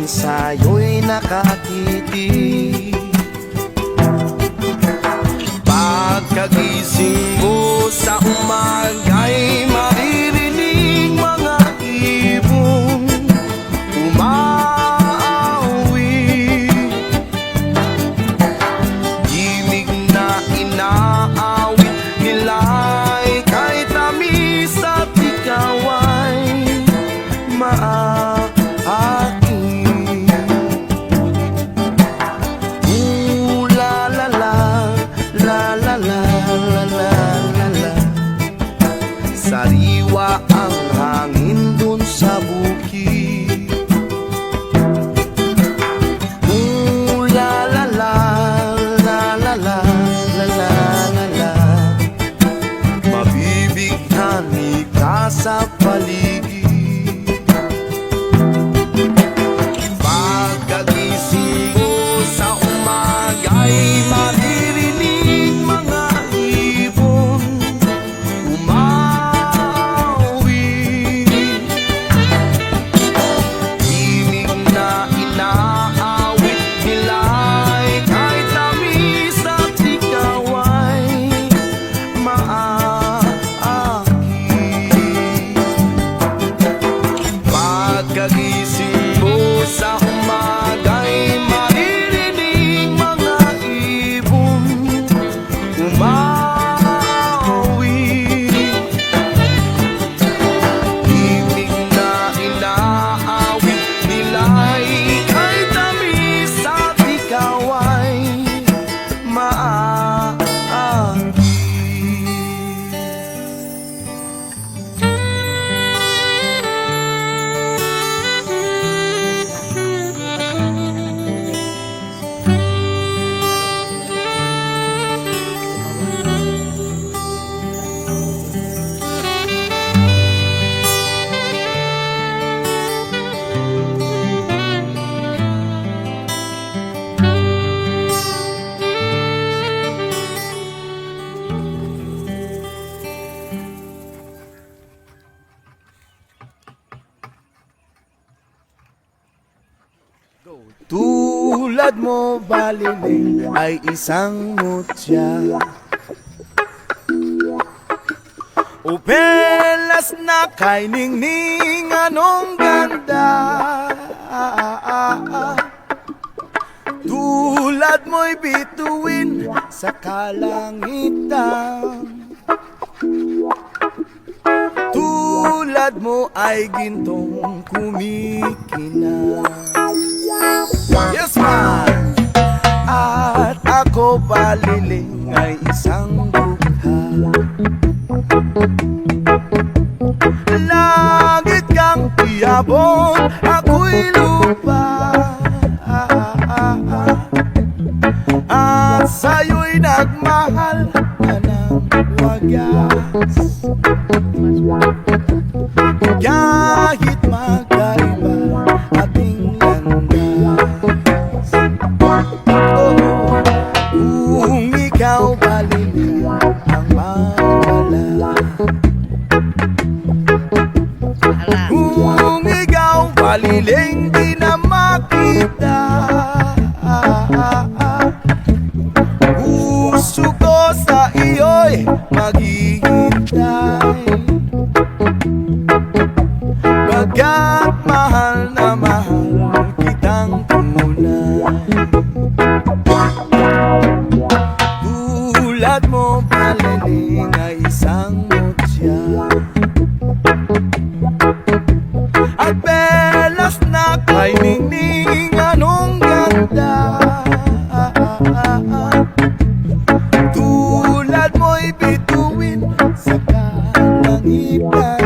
tingin sa'yo'y nakakiti Pagkagising mo sa umaga la la la la Sariwa ang hangin. Tulad mo baliling ay isang mutya? Upelas na kay ningning anong ganda? Tulad mo'y bituin sa kalangitan. Tulad mo ay gintong kumikina. Habang ako'y lupa. Ah, ah ah Sa'yo'y nagmahal ka ng wagas. Kahit ako'y maghihintay Pagkat mahal na mahal kitang tunay Tulad mo paliling ay isang mutya At belas na kay nining anong ganda? back.